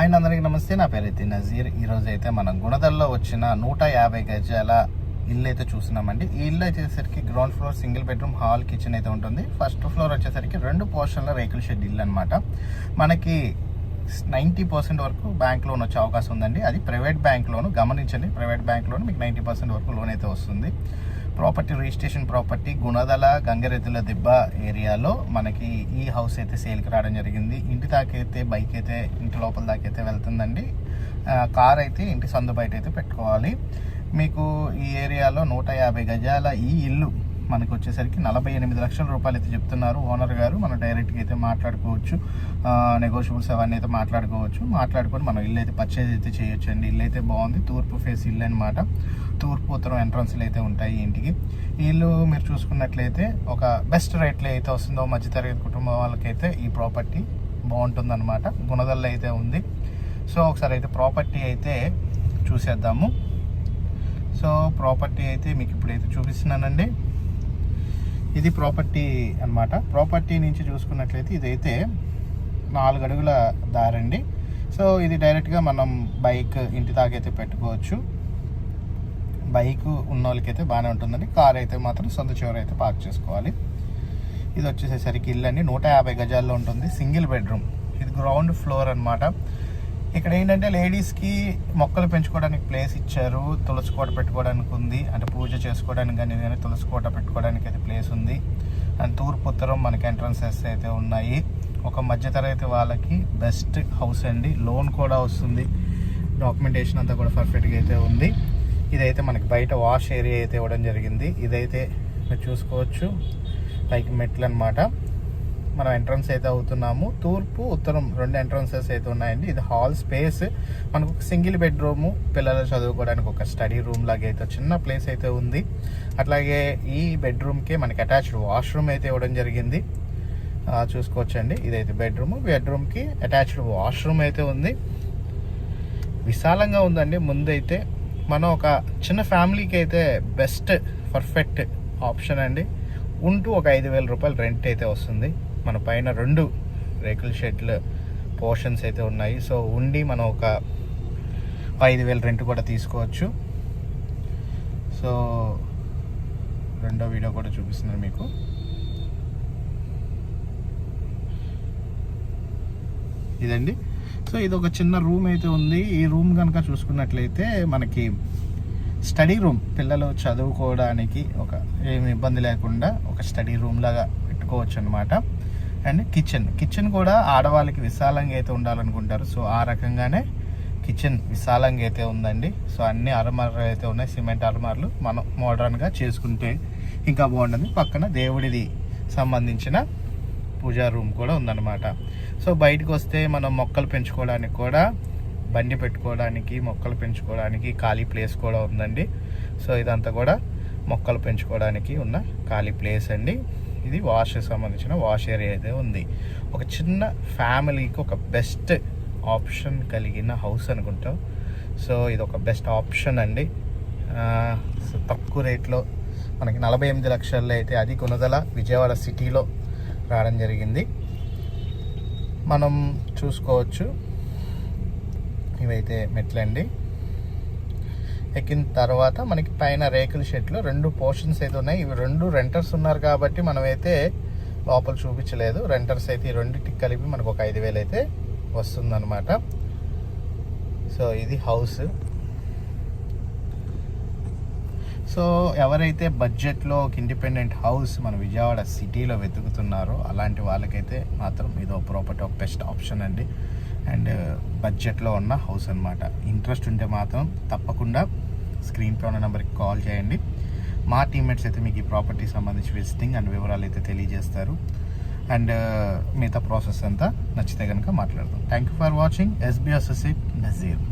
ఆయన అందరికీ నమస్తే నా పేరు నజీర్. ఈరోజు అయితే మనం గుణదల్లో వచ్చిన నూట యాభై గజాల ఇల్లు అయితే చూస్తున్నామండి. ఈ ఇల్లు వచ్చేసరికి ground floor single bedroom hall kitchen అయితే ఉంటుంది. ఫస్ట్ ఫ్లోర్ వచ్చేసరికి రెండు పోర్షన్ల రేకుల షెడ్ ఇల్లు అనమాట మనకి నైంటీ పర్సెంట్ వరకు బ్యాంక్ లోన్ వచ్చే అవకాశం ఉందండి. అది ప్రైవేట్ బ్యాంక్ లోను గమనించండి. ప్రైవేట్ బ్యాంక్ లోన్ మీకు నైంటీ పర్సెంట్ వరకు లోన్ అయితే వస్తుంది. Property registration property Gunadala Gangareddula Dibba ఏరియాలో మనకి ఈ హౌస్ అయితే సేల్కి రావడం జరిగింది. ఇంటి దాకైతే బైక్ అయితే ఇంటి లోపల దాకైతే వెళ్తుందండి. కార్ అయితే ఇంటి సందు బయట అయితే పెట్టుకోవాలి. మీకు ఈ ఏరియాలో నూట యాభై గజాల ఈ ఇల్లు మనకు వచ్చేసరికి నలభై ఎనిమిది లక్షల రూపాయలు అయితే చెప్తున్నారు ఓనర్ గారు. మనం డైరెక్ట్గా అయితే మాట్లాడుకోవచ్చు. నెగోషియబుల్స్ అవన్నీ అయితే మాట్లాడుకోవచ్చు. మాట్లాడుకొని మనం ఇల్లు అయితే పర్చేజ్ అయితే చేయొచ్చు అండి ఇల్లు అయితే బాగుంది. తూర్పు ఫేస్ ఇల్లు అనమాట తూర్పు ఉత్తరం ఎంట్రన్స్లు అయితే ఉంటాయి ఇంటికి. ఇల్లు మీరు చూసుకున్నట్లయితే ఒక బెస్ట్ రేట్లో అయితే వస్తుందో మధ్యతరగతి కుటుంబం వాళ్ళకైతే ఈ ప్రాపర్టీ బాగుంటుందన్నమాట. గుణదల్లో అయితే ఉంది. సో ఒకసారి అయితే ప్రాపర్టీ అయితే చూసేద్దాము. సో ప్రాపర్టీ అయితే మీకు ఇప్పుడైతే చూపిస్తున్నానండి. ఇది ప్రాపర్టీ అన్నమాట. ప్రాపర్టీ నుంచి చూసుకున్నట్లయితే ఇదైతే నాలుగు అడుగుల దారండి. సో ఇది డైరెక్ట్గా మనం బైక్ ఇంటి దాకైతే పెట్టుకోవచ్చు. బైక్ ఉన్న వాళ్ళకైతే బాగానే ఉంటుందండి. కార్ అయితే మాత్రం సొంత చివర అయితే పార్క్ చేసుకోవాలి. ఇది వచ్చేసేసరికి ఇల్లు అండి నూట యాభై గజాల్లో ఉంటుంది. Single bedroom. ఇది గ్రౌండ్ ఫ్లోర్ అన్నమాట. ఇక్కడ ఏంటంటే లేడీస్కి మొక్కలు పెంచుకోవడానికి ప్లేస్ ఇచ్చారు. తులసి కోట పెట్టుకోవడానికి ఉంది. అంటే పూజ చేసుకోవడానికి కానీ కానీ తులసి కోట పెట్టుకోవడానికి అయితే ప్లేస్ ఉంది. అండ్ తూర్పు ఉత్తరం మనకి ఎంట్రన్సెస్ అయితే ఉన్నాయి. ఒక మధ్యతరగతి వాళ్ళకి బెస్ట్ హౌస్ అండి. లోన్ కూడా వస్తుంది. డాక్యుమెంటేషన్ అంతా కూడా పర్ఫెక్ట్గా అయితే ఉంది. ఇదైతే మనకి బయట వాష్ ఏరియా అయితే ఇవ్వడం జరిగింది. ఇదైతే మీరు చూసుకోవచ్చు. పైకి మెట్లు అనమాట మనం ఎంట్రన్స్ అయితే అవుతున్నాము. తూర్పు ఉత్తరం రెండు ఎంట్రన్సెస్ అయితే ఉన్నాయండి. ఇది హాల్ స్పేస్ మనకు ఒక సింగిల్ బెడ్రూము పిల్లలు చదువుకోవడానికి ఒక స్టడీ రూమ్ లాగా అయితే చిన్న ప్లేస్ అయితే ఉంది. అట్లాగే ఈ బెడ్రూమ్కి మనకి అటాచ్డ్ వాష్రూమ్ అయితే ఇవ్వడం జరిగింది. చూసుకోవచ్చండి. ఇదైతే బెడ్రూమ్ బెడ్రూమ్కి అటాచ్డ్ వాష్రూమ్ అయితే ఉంది. విశాలంగా ఉందండి. ముందైతే మనం ఒక చిన్న ఫ్యామిలీకి అయితే బెస్ట్ పర్ఫెక్ట్ ఆప్షన్ అండి. ఉంటూ ఒక ఐదు వేల రూపాయలు రెంట్ అయితే వస్తుంది. మన పైన రెండు రేకుల షెడ్ల పోర్షన్స్ అయితే ఉన్నాయి. సో ఉండి మనం ఒక ఐదు వేల రెంట్ కూడా తీసుకోవచ్చు. సో రెండో వీడియో కూడా చూపిస్తున్నాను మీకు. ఇదండి. సో ఇది ఒక చిన్న రూమ్ అయితే ఉంది. ఈ రూమ్ కనుక చూసుకున్నట్లయితే మనకి స్టడీ రూమ్ పిల్లలు చదువుకోవడానికి ఒక ఏమి ఇబ్బంది లేకుండా ఒక స్టడీ రూమ్ లాగా పెట్టుకోవచ్చు అనమాట అండ్ కిచెన్. కిచెన్ కూడా ఆడవాళ్ళకి విశాలంగా అయితే ఉండాలనుకుంటారు. సో ఆ రకంగానే కిచెన్ విశాలంగా అయితే ఉందండి. సో అన్ని అరమార్లు అయితే ఉన్నాయి. సిమెంట్ అరమార్లు మనం మోడర్న్గా చేసుకుంటే ఇంకా బాగుంటుంది. పక్కన దేవుడిది సంబంధించిన పూజా రూమ్ కూడా ఉందన్నమాట. సో బయటకు వస్తే మనం మొక్కలు పెంచుకోవడానికి కూడా బండి పెట్టుకోవడానికి మొక్కలు పెంచుకోవడానికి ఖాళీ ప్లేస్ కూడా ఉందండి. సో ఇదంతా కూడా మొక్కలు పెంచుకోవడానికి ఉన్న ఖాళీ ప్లేస్ అండి. ఇది వాష్ సంబంధించిన వాష్ ఏరియా అయితే ఉంది. ఒక చిన్న ఫ్యామిలీకి ఒక బెస్ట్ ఆప్షన్ కలిగిన హౌస్ అనుకుంటాం. సో ఇది ఒక బెస్ట్ ఆప్షన్ అండి. సో తక్కువ రేట్లో మనకి నలభై ఎనిమిది లక్షల్లో అయితే అది కొనుదల విజయవాడ సిటీలో రావడం జరిగింది. మనం చూసుకోవచ్చు. ఇవైతే మెట్లండి ఎక్కిన తర్వాత మనకి పైన రేకుల షెడ్లు రెండు పోర్షన్స్ అయితే ఉన్నాయి. ఇవి రెండు రెంటర్స్ ఉన్నారు కాబట్టి మనమైతే లోపల చూపించలేదు. రెంటర్స్ అయితే ఈ రెండింటికి కలిపి మనకు ఒక ఐదు వేలు అయితే వస్తుందన్నమాట. సో ఇది హౌస్. సో ఎవరైతే బడ్జెట్లో ఒక ఇండిపెండెంట్ హౌస్ మన విజయవాడ సిటీలో వెతుకుతున్నారో అలాంటి వాళ్ళకైతే మాత్రం ఇది ప్రాపర్టీ ఒక బెస్ట్ ఆప్షన్ అండి. అండ్ uh, బడ్జెట్లో ఉన్న హౌస్ అన్నమాట. ఇంట్రెస్ట్ ఉంటే మాత్రం తప్పకుండా స్క్రీన్పై ఉన్న నెంబర్కి కాల్ చేయండి. మా టీమ్మేట్స్ అయితే మీకు ఈ ప్రాపర్టీ సంబంధించి విజిటింగ్ అండ్ వివరాలు అయితే తెలియజేస్తారు. అండ్ uh, మిగతా ప్రాసెస్ అంతా నచ్చితే కనుక మాట్లాడదాం. Thank you for watching SB associate Nazeer